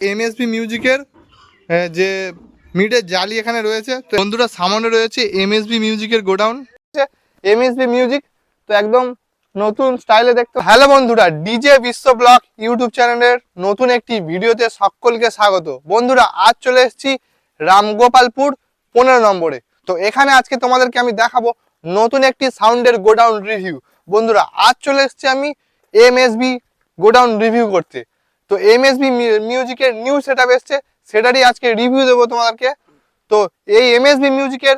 MSP মিউজিকের যে মিডের জালি এখানে রয়েছে, তো বন্ধুরা সামনে রয়েছে এমএসবি মিউজিকের গোডাউন। এমএসবি মিউজিক তো একদম নতুন স্টাইলে দেখতে হ্যালো বন্ধুরা ডিজে বিশ্ব ব্লগ ইউটিউব চ্যানেলের নতুন একটি ভিডিওতে সকলকে স্বাগত। বন্ধুরা, আজ চলে এসেছি রামগোপালপুর পনেরো নম্বরে। তো এখানে আজকে তোমাদেরকে আমি দেখাবো নতুন একটি সাউন্ডের গোডাউন রিভিউ। বন্ধুরা, আজ চলে এসেছি আমি এমএসবি গোডাউন রিভিউ করতে। তো এমএসবি মিউজিকের নিউ সেট আপ এসছে, সেটারই আজকে রিভিউ দেবো তোমাদেরকে। তো এই এমএসবি মিউজিকের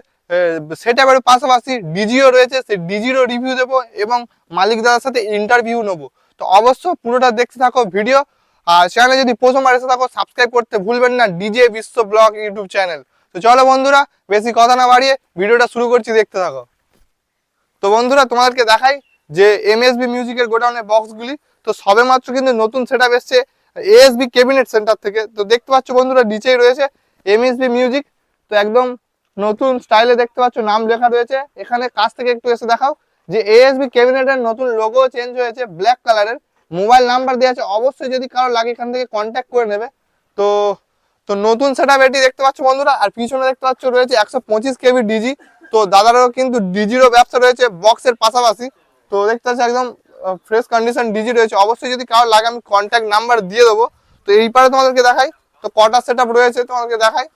সেট আপের পাশাপাশি ডিজিও রয়েছে, সেই ডিজিরও রিভিউ দেবো এবং মালিক দাদার সাথে ইন্টারভিউ নেব। তো অবশ্য পুরোটা দেখতে থাকো ভিডিও আর চ্যানেলে যদি প্রথমবার এসে থাকো সাবস্ক্রাইব করতে ভুলবেন না DJ Biswa blog YouTube channel তো চলো বন্ধুরা, বেশি কথা না বাড়িয়ে ভিডিওটা শুরু করছি, দেখতে থাকো। তো বন্ধুরা, তোমাদেরকে দেখাই যে এমএসবি মিউজিকের গোডাউনের বক্সগুলি তো সবে মাত্র কিন্তু নতুন সেট আপ এসছে। এএসবি ক্যাবিনেট সেন্টার থেকে। তো দেখতে পাচ্ছ বন্ধুরা নিচেই রয়েছে এমএসবি মিউজিক তো একদম নতুন স্টাইলে দেখতে পাচ্ছ, নাম লেখা রয়েছে। এখানে কাছ থেকে একটু এসে দেখাও যে এএসবি ক্যাবিনেটের নতুন লোগো চেঞ্জ হয়েছে ব্ল্যাক কালারের মোবাইল নাম্বার দেওয়া আছে, অবশ্যই যদি কারও লাগে এখান থেকে কন্ট্যাক্ট করে নেবে। তো তো নতুন সেট এটি দেখতে পাচ্ছ বন্ধুরা, আর পিছনে দেখতে পাচ্ছ রয়েছে একশো পঁচিশ কেবি ডিজি তো দাদারও কিন্তু ডিজিরও ব্যবসা রয়েছে বক্সের পাশাপাশি। তো দেখতে পাচ্ছ একদম ফ্রেশ কন্ডিশন ডিজি রয়েছে, অবশ্যই যদি কারও লাগে, আমি কন্ট্যাক্ট নাম্বার দিয়ে দেবো। তো এই পারে তোমাদেরকে দেখাই। তো কটা সেট রয়েছে তোমাদেরকে দেখাই।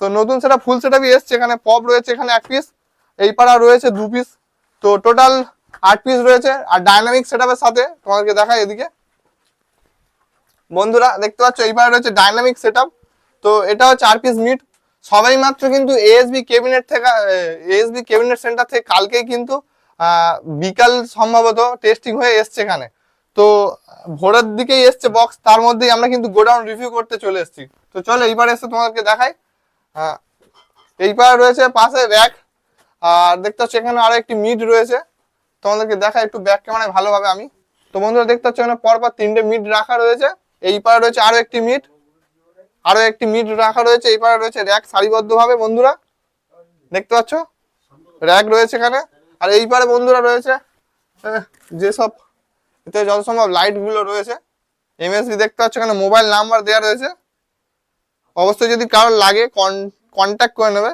তো নতুন সেটা ফুল সেট আপই এসছে, এখানে পপ রয়েছে, এখানে এক পিস এই পাড়া রয়েছে দু পিস তো টোটাল আট পিস রয়েছে। আর ডাইনামিক সেট সাথে তোমাদেরকে দেখাই এদিকে। বন্ধুরা, দেখতে পাচ্ছ, এই পারে রয়েছে ডাইনামিক সেট তো এটাও চার পিস মিট সবাই মাত্র কিন্তু এএসবি ক্যাবিনেট থেকে এএসবি ক্যাবিনেট সেন্টার থেকে কালকেই কিন্তু বিকাল সম্ভবত টেস্টিং হয়ে এসছে এখানে। তো ভোরের দিকেই এসছে বক্স তার মধ্যেই আমরা কিন্তু গোডাউন রিভিউ করতে চলে এসেছি। তো চলো এইবার এসে তোমাদেরকে দেখাই। আহ, এই পারে রয়েছে পাশে র্যাক আর দেখতে পাচ্ছ এখানে আরও একটি মিড রয়েছে। তোমাদেরকে দেখা একটু ব্যাক ক্যামেরায় ভালোভাবে আমি। তো বন্ধুরা দেখতে পাচ্ছ এখানে পরপর তিনটে মিড রাখা রয়েছে। এই পারে রয়েছে আরও একটি মিড আরও একটি মিড রাখা রয়েছে। এই পারে রয়েছে র্যাক সারিবদ্ধভাবে বন্ধুরা। দেখতে পাচ্ছ? র্যাক রয়েছে এখানে। আর এই পারে বন্ধুরা রয়েছে যেসব এতে যত সম্ভব লাইটগুলো রয়েছে এমএসবি দেখতে পাচ্ছ এখানে মোবাইল নাম্বার দেওয়া রয়েছে। অবশ্যই যদি কারোর লাগে কন্ট্যাক্ট করে নেবে।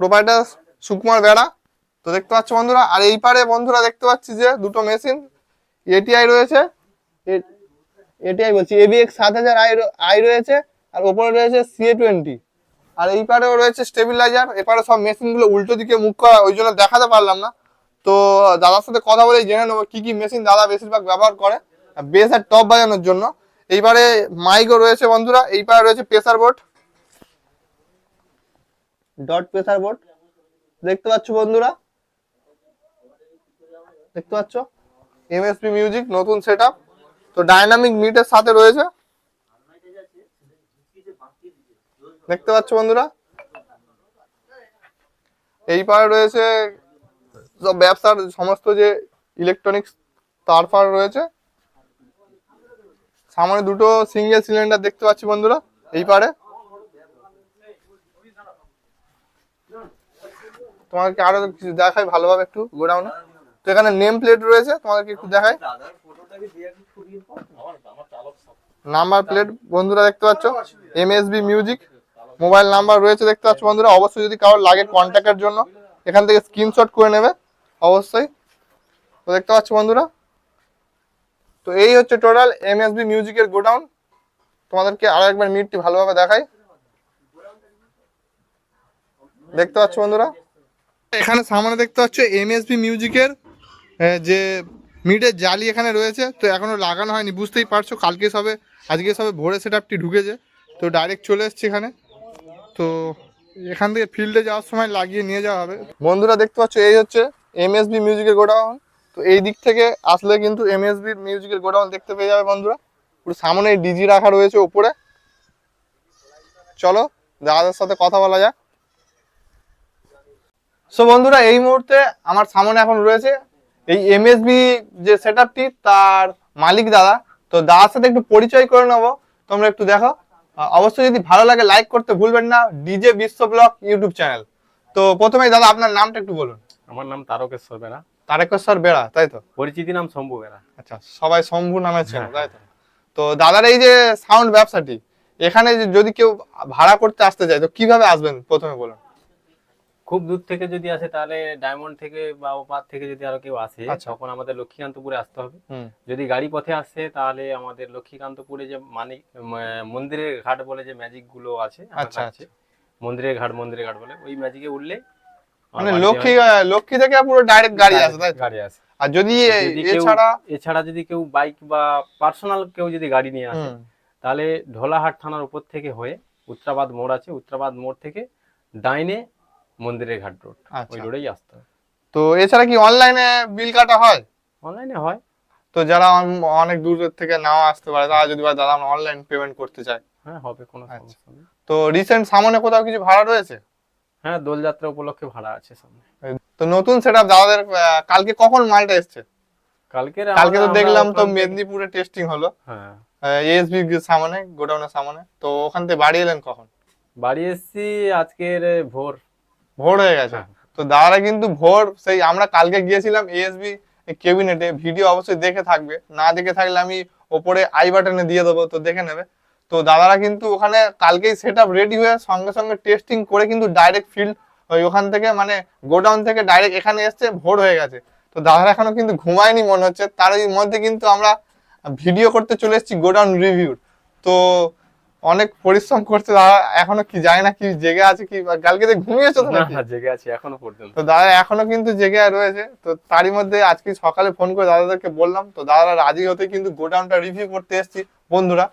প্রোভাইডার সুকুমার বেড়া, তো দেখতে পাচ্ছ বন্ধুরা, আর এই পারে বন্ধুরা দেখতে পাচ্ছি যে দুটো মেশিন এটিআই রয়েছে এটিআই বলছি এবিএক্স সাত হাজার আই রয়েছে, আর ওপরে রয়েছে সিএ টোয়েন্টি আর এই পারেও রয়েছে স্টেবিলাইজার এপারে সব মেশিনগুলো উল্টো দিকে মুখ করা, ওই জন্য দেখাতে পারলাম না। তো, দাদার সাথে কথা বলে জেনে নেব কি কি মেশিন দাদা বেশিরভাগ ব্যবহার করে বেস আর টপ বাজানোর জন্য। এইবারে মাইকও রয়েছে বন্ধুরা, এই পারে রয়েছে pressure board dot pressure board দেখতে পাচ্ছ বন্ধুরা? দেখতে পাচ্ছ? এমএসপি মিউজিক নতুন সেটআপ তো ডাইনামিক মিটের সাথে রয়েছে। দেখতে পাচ্ছ বন্ধুরা? এই পারে রয়েছে সব ব্যবসার সমস্ত যে ইলেকট্রনিক্স তার ফার রয়েছে। সামনে দুটো সিঙ্গেল সিলিন্ডার দেখতে পাচ্ছি বন্ধুরা, এই পারে তোমাদেরকে আরও কিছু দেখাই ভালোভাবে একটু গোডাউনে। তো এখানে নেম প্লেট রয়েছে, তোমাদেরকে একটু দেখাই। নাম্বার প্লেট বন্ধুরা দেখতে পাচ্ছ M S B music mobile number রয়েছে দেখতে পাচ্ছ বন্ধুরা। অবশ্যই যদি কারোর লাগে কন্ট্যাক্টের জন্য এখান থেকে স্ক্রিনশট করে নেবে। অবশ্যই। তো দেখতে পাচ্ছ বন্ধুরা। তো এই হচ্ছে টোটাল এমএসবি মিউজিকের গোডাউন। তোমাদেরকে আরও একবার মিটটি ভালোভাবে দেখাই। দেখতে পাচ্ছ বন্ধুরা। এখানে সামনে দেখতে পাচ্ছ এম এস বি মিউজিকের যে মিটের জালি এখানে রয়েছে। তো এখনও লাগানো হয়নি বুঝতেই পারছ কালকে সবে আজকে সবে ভোরে সেট আপটি ঢুকেছে। তো ডাইরেক্ট চলে এসছে এখানে। তো এখান থেকে ফিল্ডে যাওয়ার সময় লাগিয়ে নিয়ে যাওয়া হবে। বন্ধুরা দেখতে পাচ্ছ, এই হচ্ছে এমএসবি মিউজিকের গোডাউন। তো এই দিক থেকে আসলে কিন্তু এমএসবি মিউজিকের গোডাউন দেখতে পেয়ে যাবে বন্ধুরা। পুরো সামনে ডিজি রাখা রয়েছে উপরে। চলো, দাদাদের সাথে কথা বলা যাক। সো বন্ধুরা, এই মুহূর্তে আমার সামনে এখন রয়েছে এই এমএসবি যে সেট তার মালিক দাদা। তো দাদার সাথে একটু পরিচয় করে নেব। তোমরা একটু দেখো। অবশ্যই যদি ভালো লাগে লাইক করতে ভুলবেন না DJ Biswa blog YouTube channel. তো প্রথমে দাদা আপনার নামটা একটু বলুন। আমার নাম তারকেশ্বর বেড়া। তারকেশ্বর বেড়া তাই তো? পরিচিতি নাম শম্ভু বেড়া। আচ্ছা সবাই শম্ভু নামে ছিল তাই তো? তো দাদার এই যে সাউন্ড ব্যবসাটি এখানে যদি কেউ ভাড়া করতে আসতে চায় তো কীভাবে আসবেন? প্রথমে বলুন। খুব দূর থেকে যদি আসে তাহলে ডায়মন্ড থেকে বা ওপার থেকে যদি আরও কেউ আসে আচ্ছা। তখন আমাদের লক্ষ্মীকান্তপুরে আসতে হবে। যদি গাড়ি পথে আসে তাহলে আমাদের লক্ষ্মীকান্তপুরে যে মানিক মন্দিরের ঘাট বলে যে ম্যাজিকগুলো আছে আচ্ছা, কাছে, মন্দিরের ঘাট মন্দিরের ঘাট বলে। ওই ম্যাজিকে উঠলে মানে লক্ষ্মী লক্ষ্মী থেকে পুরো ডাইরেক্ট গাড়ি আসে তাই গাড়ি আসে। আর যদি এছাড়া এছাড়া যদি কেউ বাইক বা পার্সোনাল কেউ যদি গাড়ি নিয়ে আসে তাহলে ঢোলাহাট থানার উপর থেকে হয়ে উত্তরাবাদ মোড় আছে। উত্তরাবাদ মোড় থেকে ডাইনে মন্দিরের ঘাট রোড ওই আচ্ছা। রোডেই আসতে হবে। তো এছাড়া কি অনলাইনে বিল কাটা হয়? অনলাইনে হয়। তো যারা অন- অনেক দূরের থেকে নাও আসতে পারে তারা যদি বলে, দাদা আমরা অনলাইন পেমেন্ট করতে চাই হ্যাঁ হবে কোনো আচ্ছা। সমস্যা নেই। তো রিসেন্ট সামনে কোথাও কিছু ভাড়া রয়েছে? হ্যাঁ দোলযাত্রা উপলক্ষে ভাড়া আছে সামনে। তো নতুন সেটআপ দাদাদের কালকে কখন মালটা এসছে? কালকে কালকে তো দেখলাম তো মেদিনীপুরে টেস্টিং হলো। হ্যাঁ। এএসবি সামনে গোডাউনের সামনে। তো ওখান থেকে বাড়ি এলেন কখন? বাড়ি এসছি আজকের ভোর। ভোর হয়ে গেছে। হ্যাঁ। তো দাদারা কিন্তু ভোর সেই আমরা কালকে গিয়েছিলাম এএসবি কেবিনেটে ভিডিও অবশ্যই দেখে থাকবে। না দেখে থাকলে আমি ওপরে আই বাটনে দিয়ে দেবো তো দেখে নেবে। তো দাদারা কিন্তু ওখানে কালকেই সেট আপ রেডি হয়ে সঙ্গে সঙ্গে টেস্টিং করে কিন্তু ডাইরেক্ট ফিল্ড ওই ওখান থেকে মানে গোডাউন থেকে ডাইরেক্ট এখানে এসছে ভোর হয়ে গেছে। তো দাদারা এখনও কিন্তু ঘুমায়নি মনে হচ্ছে। তার মধ্যে কিন্তু আমরা ভিডিও করতে চলে এসেছি গোডাউন রিভিউ তো অনেক পরিশ্রম করছে দাদা এখনও কি যায় না কি জেগে আছে কি কালকে ঘুমিয়েছো তো না নাকি? জেগে আছি এখনও পর্যন্ত। তো দাদা এখনও কিন্তু জেগে রয়েছে তো তারই মধ্যে আজকে সকালে ফোন করে দাদাদেরকে বললাম তো দাদারা রাজি হতে কিন্তু গোডাউনটা রিভিউ করতে এসেছি বন্ধুরা।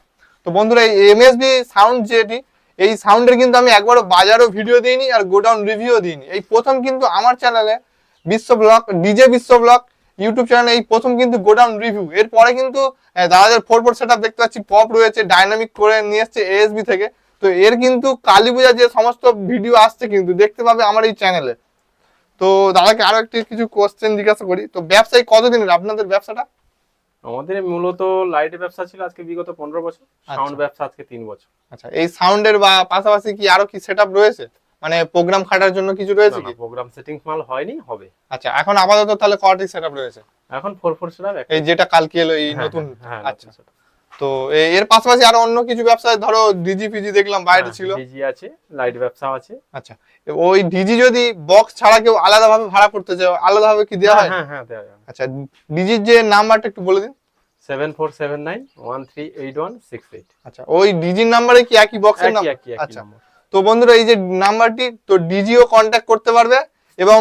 তো বন্ধুরা এই এমএসবি সাউন্ড যেটি এই সাউন্ডের কিন্তু আমি একবারও বাজারও ভিডিও দিইনি আর গোডাউন রিভিউ দিইনি। এই প্রথম কিন্তু আমার চ্যানেলে Biswa block DJ Biswa blog YouTube চ্যানেলে এই প্রথম কিন্তু গোডাউন রিভিউ এরপরে কিন্তু দাদাদের ফোর ফোর সেট দেখতে পাচ্ছি পপ রয়েছে ডাইনামিক করে নিয়ে এসছে এএসবি থেকে। তো এর কিন্তু কালী পূজার যে সমস্ত ভিডিও আসছে কিন্তু দেখতে পাবে আমার এই চ্যানেলে তো দাদাকে আরও একটি কিছু কোশ্চেন জিজ্ঞাসা করি। তো ব্যবসায়ী কতদিনের? আপনাদের ব্যবসাটা? আমাদের মূলত লাইটের ব্যবসা ছিল আজকে বিগত পনেরো বছর। সাউন্ড ব্যবসা আজকে তিন বছর। আচ্ছা এই সাউন্ডের বা পাশাপাশি কি আরও কি সেটআপ রয়েছে? মানে প্রোগ্রাম খাটার জন্য কিছু রয়েছে কি? প্রোগ্রাম সেটিং মাল হয়নি হবে। আচ্ছা এখন আপাতত তাহলে কটি সেটআপ রয়েছে। এখন ফোর ফোর সেটাপ এই যেটা কালকে এলো এই নতুন? হ্যাঁ আচ্ছা। তো এর পাশাপাশি আরও অন্য কিছু ব্যবসায় ধরো ডিজি ফিজি দেখলাম বাইরে ছিল। ডিজি আছে লাইট ব্যবসা আছে। আচ্ছা ওই ডিজি যদি বক্স ছাড়া কেউ আলাদাভাবে ভাড়া করতে চায় আলাদাভাবে কি দেওয়া হয়? হ্যাঁ হ্যাঁ দেওয়া যাবে আচ্ছা ডিজির যে নাম্বারটা একটু বলে দিন। Seven four seven nine one three eight one six eight আচ্ছা ওই ডিজির নাম্বারে কি একই বক্সের নাম একই একই একই আচ্ছা। নম্বর তো বন্ধুরা এই যে নাম্বারটি তো ডিজিও কন্ট্যাক্ট করতে পারবে এবং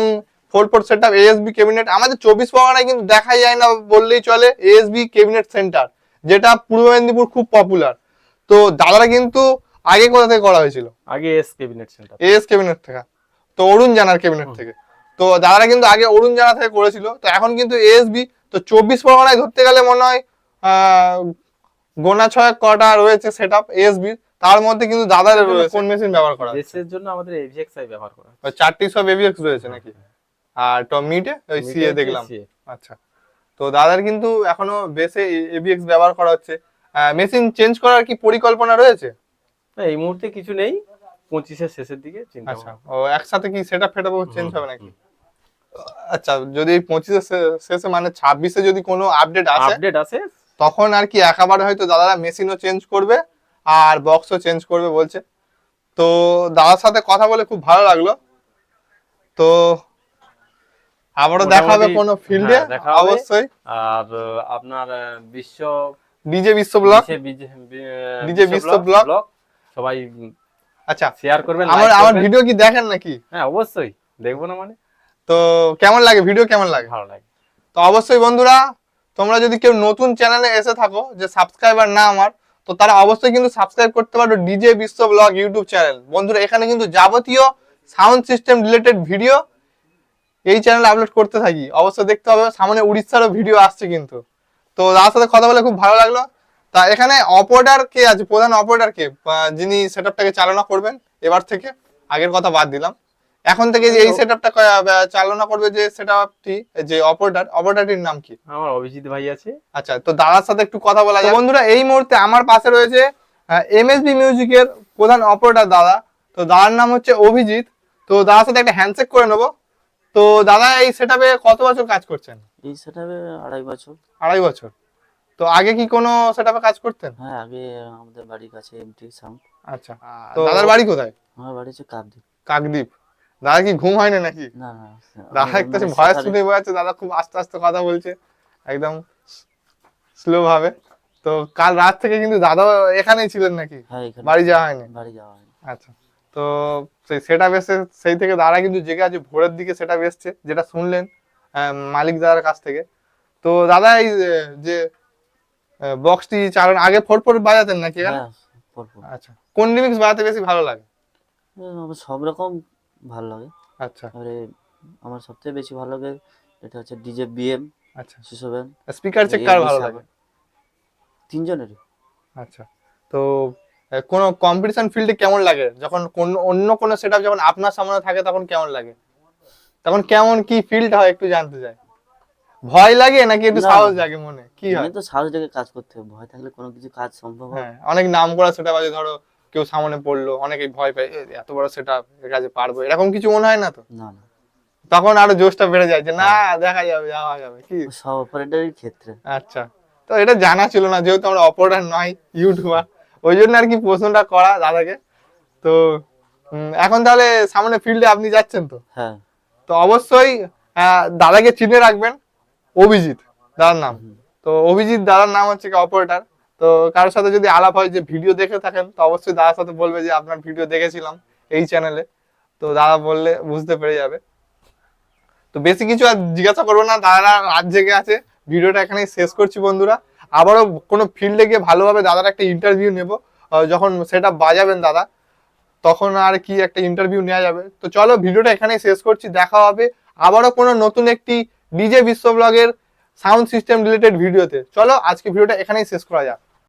four four set up ASB cabinet আমাদের চব্বিশ পরগনায় কিন্তু দেখাই যায় না বললেই চলে এএসবি ক্যাবিনেট সেন্টার যেটা পূর্ব মেদিনীপুর খুব পপুলার তো দাদারা কিন্তু আগে কোথা থেকে করা হয়েছিল? আগে S cabinet centre AS cabinet থেকে তো অরুণ জানার ক্যাবিনেট থেকে। তো দাদারা কিন্তু আগে অরুণ জানা থেকে করেছিল তো এখন কিন্তু এএসবি তো চব্বিশ পরগনায় ধরতে গেলে মনে হয় আহ, গোনা ছয় কটা রয়েছে সেট আপ এএসবি তার মধ্যে কিন্তু দাদার কোন মেশিন ব্যবহার করা হচ্ছে? দেশের জন্য আমাদের এভিএক্সআই ব্যবহার করা ওই চারটি সব এভিএক্স রয়েছে নাকি? আর টপ মিটে ওই সিএ দেখলাম। আচ্ছা। তো দাদার কিন্তু এখনও বেসে এভিএক্স ব্যবহার করা হচ্ছে। মেশিন চেঞ্জ করার কি পরিকল্পনা রয়েছে? না, এই মুহূর্তে কিছু নেই। পঁচিশের শেষের দিকে চিন্তা আচ্ছা। ও একসাথে কি সেটা ফেটাবো চেঞ্জ হবে নাকি? আচ্ছা যদি পঁচিশে শেষে মানে ছাব্বিশে যদি কোনো আপডেট আসে আপডেট আছে তখন আর কি একেবারে হয়তো দাদারা মেশিনও চেঞ্জ করবে। আর বক্সও চেঞ্জ করবে বলছে। তো দাদার সাথে কথা বলে খুব ভালো লাগল। তো আবারও দেখা হবে কোনো ফিল্ডে। অবশ্যই। আর আপনার বিশ্ব ডিজে বিশ্ব ব্লগ। DJ বিশ্ব ব্লগ। সবাই আচ্ছা শেয়ার করবেন আমার আমার ভিডিও কি দেখেন নাকি? হ্যাঁ অবশ্যই। দেখব না মানে। তো কেমন লাগে? ভিডিও কেমন লাগে? ভালো লাগে। তো অবশ্যই বন্ধুরা তোমরা যদি কেউ নতুন চ্যানেলে এসে থাকো যে সাবস্ক্রাইবার না আমার তো তারা অবশ্যই কিন্তু সাবস্ক্রাইব করতে পারো DJ Biswa blog YouTube channel. বন্ধুরা, এখানে কিন্তু যাবতীয় সাউন্ড সিস্টেম রিলেটেড ভিডিও এই চ্যানেলে আপলোড করতে থাকি। অবশ্যই দেখতে হবে, সামনে উড়িষ্যারও ভিডিও আসছে কিন্তু। তো তার সাথে কথা বলে খুব ভালো লাগল। তা এখানে অপারেটর কে আছে? প্রধান অপারেটর কে? যিনি সেটআপটাকে চালনা করবেন, এবার থেকে। আগের কথা বাদ দিলাম। এখন থেকে যে এই সেটআপটা চালনা করবে যে সেটআপটি যে অপারেটর অপারেটরটির নাম কি? আমার অভিজিৎ ভাই আছে। আচ্ছা তো দাদার সাথে একটু কথা বলা যায় বন্ধুরা এই মুহূর্তে আমার পাশে রয়েছে এমএসবি মিউজিকের প্রধান অপারেটর দাদা। তো দাদার নাম হচ্ছে অভিজিৎ। তো দাদার সাথে একটা হ্যান্ডশেক করে নেব। তো দাদা এই সেটআপে কত বছর কাজ করছেন? এই সেটাবে আড়াই বছর। আড়াই বছর। তো তো আগে কি কোনো সেটআপে কাজ করতেন? হ্যাঁ আগে আমাদের বাড়ির কাছে এমটি সাউন্ড আচ্ছা। তো দাদার বাড়ি কোথায়? আমার বাড়ি হচ্ছে কাকদ্বীপ। কাকদ্বীপ। দাদা কি ঘুম হয় না নাকি দাদা একটা ভয়েস শুনে বোঝা যাচ্ছে দাদা খুব আস্তে আস্তে কথা বলছে একদম স্লো ভাবে তো কাল রাত থেকে কিন্তু দাদা এখানেই ছিলেন নাকি? হ্যাঁ বাড়ি যাওয়া হয়নি? বাড়ি যাওয়া হয়নি। আচ্ছা। তো সেই সেটা এসে সেই থেকে দাদা কিন্তু জেগে আছে ভোরের দিকে সেটা এসছে যেটা শুনলেন মালিক দাদার কাছ থেকে। তো দাদা এই যে- যে বক্সটি চালান আগে ফোর ফোর বাজাতেন নাকি হ্যাঁ আচ্ছা। কোন রিমিক্স বাজাতে বেশি ভালো লাগে? সব রকম ভালো লাগে। আচ্ছা। এবারে আমার সবথেকে বেশি ভালো লাগে এটা হচ্ছে ডিজে বিএম আচ্ছা। শিশোবেন স্পিকার চেক কার ভালো লাগে? তিনজনেরই। আচ্ছা। তো কোনো কম্পিটিশন ফিল্ডে কেমন লাগে? যখন কোন অন্য কোনো সেটআপ যখন আপনার সামনে থাকে তখন কেমন লাগে? তখন কেমন কি ফিলটা হয় একটু জানতে চাই। ভয় লাগে নাকি একটু সাহস জাগে মনে? কি হয়? তো সাহস থেকে কাজ করতে। হবে ভয় থাকলে কোনো কিছু কাজ সম্ভব হয় হ্যাঁ অনেক নাম করা সেটআপ আছে ধরো কেউ সামনে পড়ল অনেকেই ভয় পায় এত বড় সেটআপ এর কাছে পারব? এরকম কিছু মনে হয় না তো? না না। তখন আরও জোশটা বেড়ে যায় যে না দেখা যাবে যাওয়া যাবে কি? সব অপারেটরের ক্ষেত্রে। আচ্ছা। তো এটা জানা ছিল না যেহেতু আমরা অপারেটর নয় ইউটিউবার ওই জন্য আর কি প্রশ্নটা করা দাদাকে। তো এখন তাহলে সামনে ফিল্ডে আপনি যাচ্ছেন তো? হ্যাঁ। তো অবশ্যই দাদাকে চিনে রাখবেন অভিজিৎ দাদার নাম। তো অভিজিৎ দাদার নাম হচ্ছে কি অপারেটর তো কারোর সাথে যদি আলাপ হয় যে ভিডিও দেখে থাকেন, তো অবশ্যই দাদার সাথে বলবে যে, আপনার ভিডিও দেখেছিলাম এই চ্যানেলে তো দাদা বললে বুঝতে পেরে যাবে। তো বেশি কিছু আর জিজ্ঞাসা করব না দাদারা রাত জেগে আছে। ভিডিওটা এখানেই শেষ করছি বন্ধুরা। আবারও কোনো ফিল্ডে গিয়ে ভালোভাবে দাদার একটা ইন্টারভিউ নেব। যখন সেটা বাজাবেন দাদা, তখন আর কি একটা ইন্টারভিউ নেওয়া যাবে। তো চলো ভিডিওটা এখানেই শেষ করছি, দেখা হবে আবারও কোনো নতুন একটি ডিজে বিশ্ব ব্লগের সাউন্ড সিস্টেম রিলেটেড ভিডিওতে চলো আজকে ভিডিওটা এখানেই শেষ করা যাক।